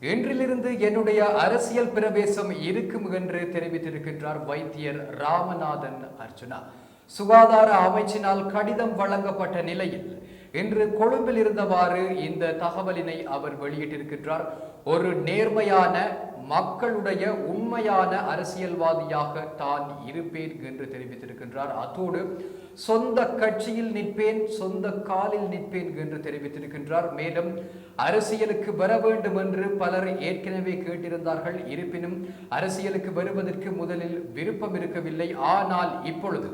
இன்றிலிருந்து என்னுடைய அரசியல் பிரவேசம் இருக்கும் என்று தெரிவித்திருக்கின்றார் வைத்தியர் ராமநாதன் அர்ஜுனா. சுகாதார அமைச்சினால் கடிதம் வழங்கப்பட்ட நிலையில் இன்று கொழும்பில் இருந்தவாறு இந்த தகவலினை அவர் வெளியிட்டிருக்கின்றார். ஒரு நேர்மையான மக்களுடைய உண்மையான அரசியல்வாதியாக தான் இருப்பேன் என்று தெரிவித்திருக்கின்றார். அத்தோடு சொந்த கட்சியில் நிற்பேன் சொந்த காலில் நிற்பேன் என்று தெரிவித்திருக்கின்றார். மேலும் அரசியலுக்கு வர வேண்டும் என்று பலர் ஏற்கனவே கேட்டிருந்தார்கள். இருப்பினும் அரசியலுக்கு வருவதற்கு முதலில் விருப்பம் இருக்கவில்லை. ஆனால் இப்பொழுது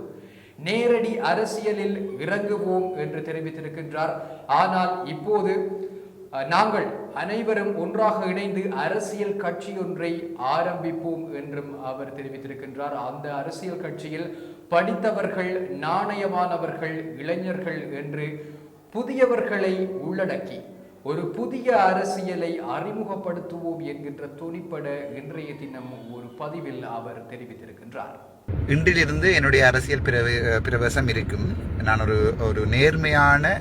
நேரடி அரசியலில் இறங்குவோம் என்று தெரிவித்திருக்கின்றார். ஆனால் இப்போது நாங்கள் அனைவரும் ஒன்றாக இணைந்து அரசியல் கட்சி ஒன்றை ஆரம்பிப்போம் என்றும் அவர் தெரிவித்திருக்கின்றார். அந்த அரசியல் கட்சியில் படித்தவர்கள் நாணயமானவர்கள் இளைஞர்கள் என்று புதியவர்களை உள்ளடக்கி ஒரு புதிய அரசியலை அறிமுகப்படுத்துவோம் என்கின்ற துணிப்பட இன்றைய தினம் ஒரு பதிவில் அவர் தெரிவித்திருக்கின்றார். இன்றிலிருந்து என்னுடைய அரசியல் பிரவே பிரவேசம் இருக்கும். நான் ஒரு ஒரு நேர்மையான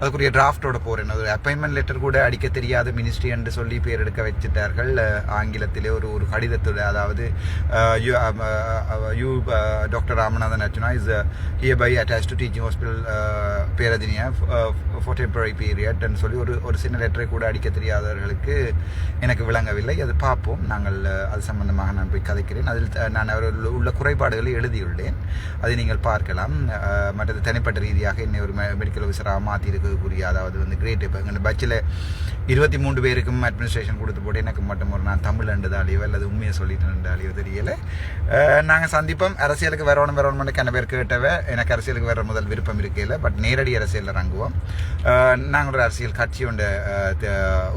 அதுக்குரிய டிராஃப்டோட போகிறேன் ஒரு அப்பாயின்மெண்ட் லெட்டர் கூட அடிக்க தெரியாத மினிஸ்ட்ரி என்று சொல்லி பேர் எடுக்க வச்சுட்டார்கள். ஆங்கிலத்திலே ஒரு ஒரு கடிதத்தோட அதாவது you doctor Ramanathan Archchuna is hereby attach to teaching hospital Peradeniya for temporary பீரியட்னு சொல்லி ஒரு ஒரு சின்ன லெட்டரை கூட அடிக்க தெரியாதவர்களுக்கு எனக்கு விளங்கவில்லை. அது பார்ப்போம். நாங்கள் அது சம்பந்தமாக நான் போய் கதைக்கிறேன். அதில் நான் அவர்கள் உள்ள குறைபாடுகளை எழுதியுள்ளேன். அதை நீங்கள் பார்க்கலாம். மற்றது தனிப்பட்ட ரீதியாக என்னை ஒரு மெடிக்கல் ஆஃபீஸராக மாற்றியிருக்கு இருக்கக்கூடிய அதாவது வந்து கிரேட் இப்போ எங்கள் பட்சில் இருபத்தி மூன்று பேருக்கும் அட்மினிஸ்ட்ரேஷன் கொடுத்து போட்டு எனக்கு மட்டும் ஒரு நான் தமிழ் அண்டுதாலியோ அல்லது உண்மையை சொல்லிட்டு தெரியலை. தெரியல நாங்கள் சந்திப்போம். அரசியலுக்கு வரணும் வரணும்னு கண்ண பேர் கேட்டவ எனக்கு அரசியலுக்கு வர முதல் விருப்பம் இருக்கையில் பட் நேரடி அரசியலில் இறங்குவோம். அஹ், நாங்கள் ஒரு அரசியல் கட்சி ஒன்று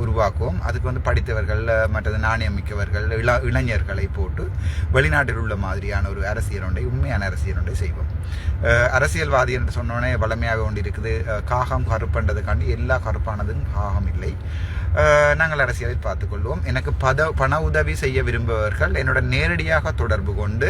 உருவாக்குவோம். அதுக்கு வந்து படித்தவர்கள் மற்றது நாணயம் மிக்கவர்கள் இள இளைஞர்களை போட்டு வெளிநாட்டில் உள்ள மாதிரியான ஒரு அரசியல் ஒன்றை உண்மையான அரசியல் ஒன்றை செய்வோம். அரசியல்வாதி என்று சொன்னோடனே வளமையாக ஒன்று இருக்குது காகம் கருப்பன்றதுக்காண்டி எல்லா கருப்பானதும் பாகம் இல்லை நாங்கள் அரசியலில் பார்த்துக்கொள்வோம். எனக்கு பத பண உதவி செய்ய விரும்புபவர்கள் என்னோட நேரடியாக தொடர்பு கொண்டு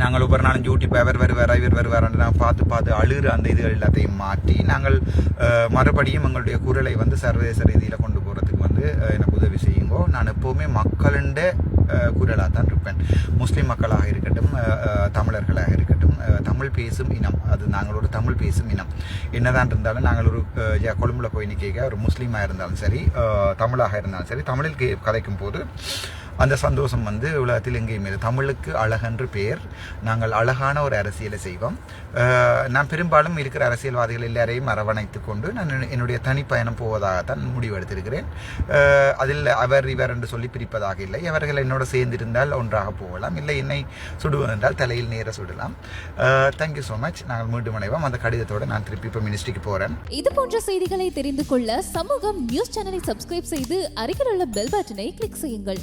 நாங்கள் ஒவ்வொரு நாளும் யூடியூப் அவர் வருவார் இவர் வருவார்னு நாங்கள் பார்த்து பார்த்து அழுகிற அந்த இதுகள் எல்லாத்தையும் மாற்றி நாங்கள் மறுபடியும் எங்களுடைய குரலை வந்து சர்வதேச ரீதியில் கொண்டு போகிறதுக்கு வந்து எனக்கு உதவி செய்யுங்கோ. நான் எப்போவுமே மக்களுண்ட குரலாக தான் இருப்பேன். முஸ்லீம் மக்களாக இருக்கட்டும் தமிழர்களாக இருக்கட்டும் தமிழ் பேசும் இனம். அது நாங்களோட தமிழ் பேசும் இனம். என்னதான் இருந்தாலும் நாங்கள் ஒரு கொழும்புல போய் நிற்க ஒரு முஸ்லீமாக இருந்தாலும் சரி தமிழாக இருந்தாலும் சரி தமிழில் கே- கதைக்கும் போது அந்த சந்தோஷம் வந்து உலகத்தில் எங்கேயும் இல்லை. தமிழுக்கு அழகென்று பெயர் நாங்கள் அழகான ஒரு அரசியலை செய்வோம். நான் பெரும்பாலும் இருக்கிற அரசியல்வாதிகள் எல்லாரையும் அரவணைத்து கொண்டு நான் என்னுடைய தனிப்பயணம் போவதாகத்தான் முடிவெடுத்திருக்கிறேன். அதில் அவர் இவர் என்று சொல்லி பிரிப்பதாக இல்லை. அவர்கள் என்னோட சேர்ந்திருந்தால் ஒன்றாக போகலாம். இல்லை என்னை சுடுவதென்றால் தலையில் நேர சுடலாம். தேங்க்யூ ஸோ மச் நாங்கள் மீண்டும் இணைவோம். அந்த கடிதத்தோடு நான் திருப்பி இப்போ மினிஸ்ட்ரிக்கு போகிறேன் இது போன்ற செய்திகளை தெரிந்து கொள்ள சமூகம் நியூஸ் சேனலை சப்ஸ்கிரைப் செய்து அருகில் உள்ள பெல் பட்டனை கிளிக் செய்யுங்கள்.